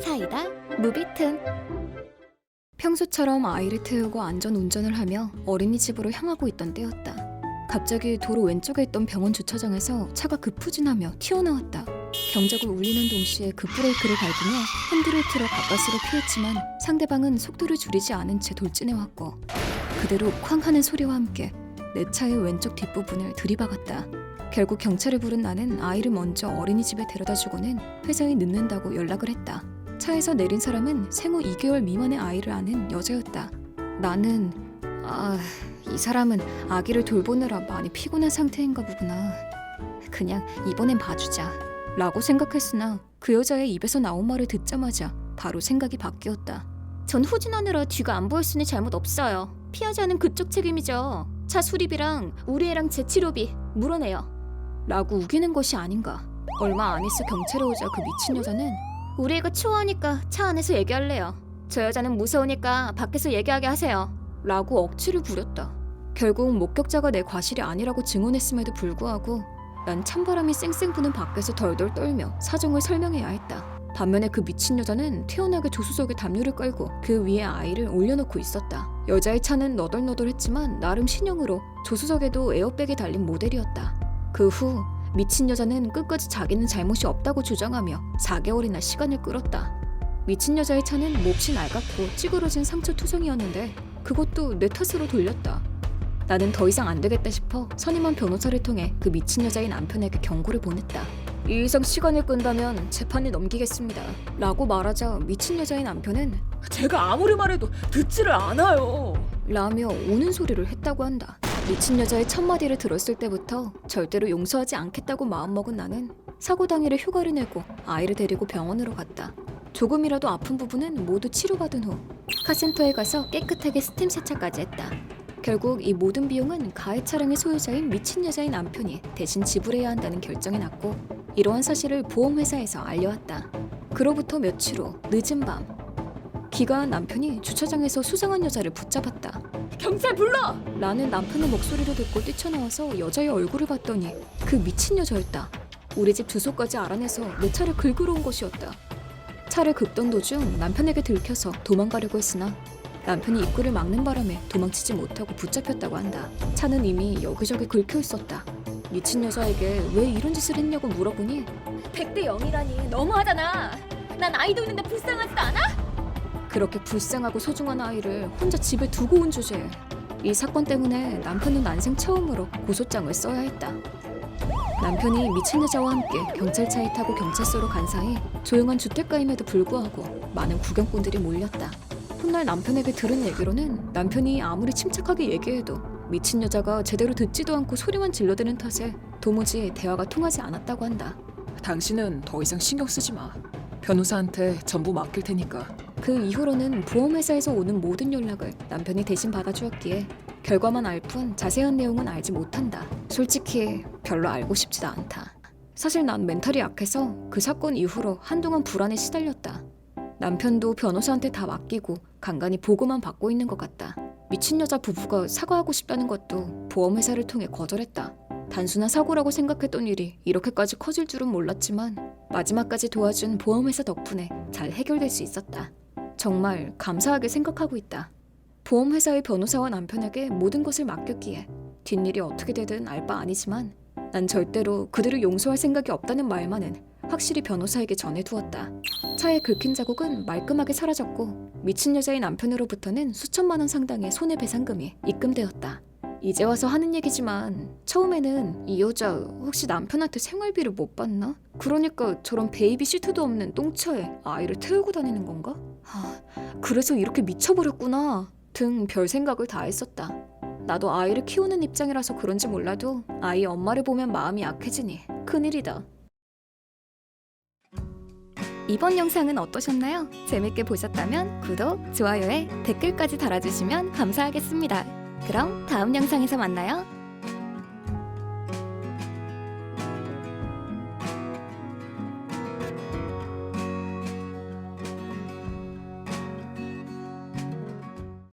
사이다 무비튼 평소처럼 아이를 태우고 안전 운전을 하며 어린이집으로 향하고 있던 때였다. 갑자기 도로 왼쪽에 있던 병원 주차장에서 차가 급푸진하며 튀어나왔다. 경적을 울리는 동시에 급브레이크를 밟으며 핸들을 틀어 가까스로 피했지만 상대방은 속도를 줄이지 않은 채 돌진해왔고 그대로 쾅 하는 소리와 함께 내 차의 왼쪽 뒷부분을 들이박았다. 결국 경찰을 부른 나는 아이를 먼저 어린이집에 데려다 주고는 회사에 늦는다고 연락을 했다. 차에서 내린 사람은 생후 2개월 미만의 아이를 아는 여자였다. 나는 아, 이 사람은 아기를 돌보느라 많이 피곤한 상태인가 보구나. 그냥 이번엔 봐주자. 라고 생각했으나 그 여자의 입에서 나온 말을 듣자마자 바로 생각이 바뀌었다. 전 후진하느라 뒤가 안 보였으니 잘못 없어요. 피하지 않은 그쪽 책임이죠. 차 수리비랑 우리 애랑 제 치료비 물어내요. 라고 우기는 것이 아닌가. 얼마 안 있어 경찰에 오자 그 미친 여자는 우리 애가 추워하니까 차 안에서 얘기할래요. 저 여자는 무서우니까 밖에서 얘기하게 하세요. 라고 억지를 부렸다. 결국 목격자가 내 과실이 아니라고 증언했음에도 불구하고 난 찬바람이 쌩쌩 부는 밖에서 덜덜 떨며 사정을 설명해야 했다. 반면에 그 미친 여자는 태연하게 조수석에 담요를 깔고 그 위에 아이를 올려놓고 있었다. 여자의 차는 너덜너덜했지만 나름 신형으로 조수석에도 에어백이 달린 모델이었다. 그 후 미친 여자는 끝까지 자기는 잘못이 없다고 주장하며 4개월이나 시간을 끌었다. 미친 여자의 차는 몹시 낡았고 찌그러진 상처 투성이었는데 그것도 내 탓으로 돌렸다. 나는 더 이상 안 되겠다 싶어 선임한 변호사를 통해 그 미친 여자의 남편에게 경고를 보냈다. 이 이상 시간을 끈다면 재판에 넘기겠습니다. 라고 말하자 미친 여자의 남편은 제가 아무리 말해도 듣지를 않아요. 라며 우는 소리를 했다고 한다. 미친 여자의 첫마디를 들었을 때부터 절대로 용서하지 않겠다고 마음먹은 나는 사고 당일에 휴가를 내고 아이를 데리고 병원으로 갔다. 조금이라도 아픈 부분은 모두 치료받은 후 카센터에 가서 깨끗하게 스팀 세차까지 했다. 결국 이 모든 비용은 가해 차량의 소유자인 미친 여자의 남편이 대신 지불해야 한다는 결정이 났고 이러한 사실을 보험회사에서 알려왔다. 그로부터 며칠 후 늦은 밤 기가한 남편이 주차장에서 수상한 여자를 붙잡았다. 경찰 불러! 라는 남편의 목소리를 듣고 뛰쳐나와서 여자의 얼굴을 봤더니 그 미친 여자였다. 우리 집 주소까지 알아내서 내 차를 긁으러 온 것이었다. 차를 긁던 도중 남편에게 들켜서 도망가려고 했으나 남편이 입구를 막는 바람에 도망치지 못하고 붙잡혔다고 한다. 차는 이미 여기저기 긁혀 있었다. 미친 여자에게 왜 이런 짓을 했냐고 물어보니 100대 0이라니 너무하잖아. 난 아이도 있는데 불쌍하지도 않아? 그렇게 불쌍하고 소중한 아이를 혼자 집에 두고 온 주제에 이 사건 때문에 남편은 난생 처음으로 고소장을 써야 했다. 남편이 미친 여자와 함께 경찰차에 타고 경찰서로 간 사이 조용한 주택가임에도 불구하고 많은 구경꾼들이 몰렸다. 훗날 남편에게 들은 얘기로는 남편이 아무리 침착하게 얘기해도 미친 여자가 제대로 듣지도 않고 소리만 질러대는 탓에 도무지 대화가 통하지 않았다고 한다. 당신은 더 이상 신경 쓰지 마. 변호사한테 전부 맡길 테니까. 그 이후로는 보험회사에서 오는 모든 연락을 남편이 대신 받아주었기에 결과만 알 뿐 자세한 내용은 알지 못한다. 솔직히 별로 알고 싶지도 않다. 사실 난 멘탈이 약해서 그 사건 이후로 한동안 불안에 시달렸다. 남편도 변호사한테 다 맡기고 간간히 보고만 받고 있는 것 같다. 미친 여자 부부가 사과하고 싶다는 것도 보험회사를 통해 거절했다. 단순한 사고라고 생각했던 일이 이렇게까지 커질 줄은 몰랐지만 마지막까지 도와준 보험회사 덕분에 잘 해결될 수 있었다. 정말 감사하게 생각하고 있다. 보험회사의 변호사와 남편에게 모든 것을 맡겼기에 뒷일이 어떻게 되든 알 바 아니지만 난 절대로 그들을 용서할 생각이 없다는 말만은 확실히 변호사에게 전해두었다. 차에 긁힌 자국은 말끔하게 사라졌고 미친 여자의 남편으로부터는 수천만 원 상당의 손해배상금이 입금되었다. 이제 와서 하는 얘기지만 처음에는 이 여자 혹시 남편한테 생활비를 못 받나? 그러니까 저런 베이비 시트도 없는 똥차에 아이를 태우고 다니는 건가? 아, 그래서 이렇게 미쳐버렸구나 등 별 생각을 다 했었다. 나도 아이를 키우는 입장이라서 그런지 몰라도 아이 엄마를 보면 마음이 약해지니 큰일이다. 이번 영상은 어떠셨나요? 재밌게 보셨다면 구독, 좋아요에 댓글까지 달아주시면 감사하겠습니다. 그럼 다음 영상에서 만나요.